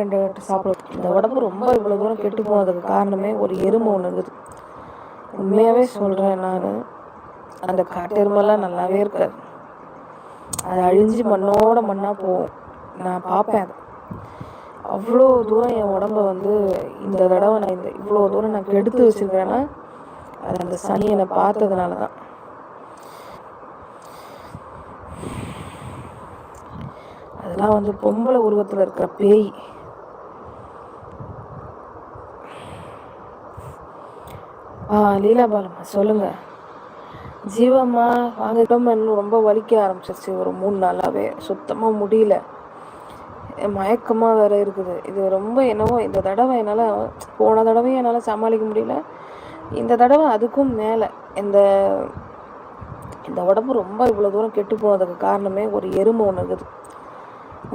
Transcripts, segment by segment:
ரெண்டு வாட்டி சாப்பிடுவோம். இந்த உடம்பு ரொம்ப இவ்வளோ தூரம் கெட்டு போனதுக்கு காரணமே ஒரு எறும்பு ஒன்று இருக்குது. உண்மையாகவே சொல்கிறேன் நான் அந்த காட்டெருமெல்லாம் நல்லாவே இருக்காது. அது அழிஞ்சு மண்ணோட மண்ணாக போகும். நான் பார்ப்பேன் அதை. அவ்வளோ தூரம் என் உடம்ப வந்து இந்த தடவை நான் இந்த இவ்வளோ தூரம் நான் கெடுத்து வச்சிருக்கிறேன்னா அது அந்த சனி என்னை பார்த்ததுனால தான் அதெல்லாம் வந்து பொம்பளை உருவத்தில் இருக்கிற பேய். ஆ லீலாபாலம்மா சொல்லுங்க. ஜீவம்மா வாங்க. இப்போ இன்னும் ரொம்ப வலிக்க ஆரம்பிச்சிருச்சு ஒரு மூணு நாளாகவே சுத்தமாக முடியல. மயக்கமாக வேற இருக்குது. இது ரொம்ப என்னவோ இந்த தடவை என்னால் போன தடவையும் என்னால் சமாளிக்க முடியல. இந்த தடவை அதுக்கும் மேலே இந்த இந்த உடம்பு ரொம்ப இவ்வளோ தூரம் கெட்டு போனதுக்கு காரணமே ஒரு எறும்பு ஒன்று இருக்குது.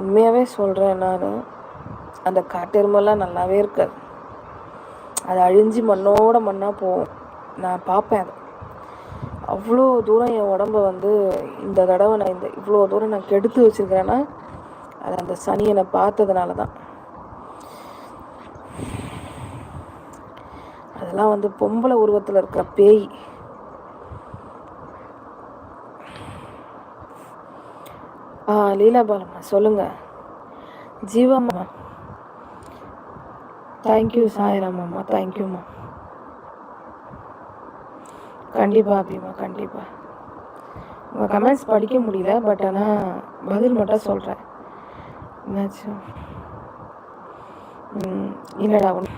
உண்மையாகவே சொல்கிறேன் நான். அந்த காட்டெருமெல்லாம் நல்லாவே இருக்காது. அது அழிஞ்சு மண்ணோட மண்ணாக போகும். நான் பார்ப்பேன் அதை. அவ்வளோ தூரம் என் உடம்ப வந்து இந்த தடவை நான் இந்த இவ்வளோ தூரம் நான் கெடுத்து வச்சிருக்கிறேன்னா அது அந்த சனி என்னை பார்த்ததுனால தான். அதெல்லாம் வந்து பொம்பளை உருவத்தில் இருக்கிற பேய். ஆ லீலாபாலம்மா சொல்லுங்க. ஜீவாம்மா. தேங்க்யூ சாய்ராம் அம்மா தேங்க்யூம்மா கண்டிப்பாக அபிமா கண்டிப்பாக உங்கள் கமெண்ட்ஸ் படிக்க முடியல பட் ஆனால் பதில் மட்டும் சொல்கிறேன் என்னாச்சும் இல்லைடா ஒன்று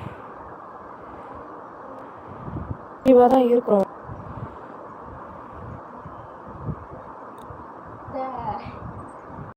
இவா தான் இருக்கிறோம்.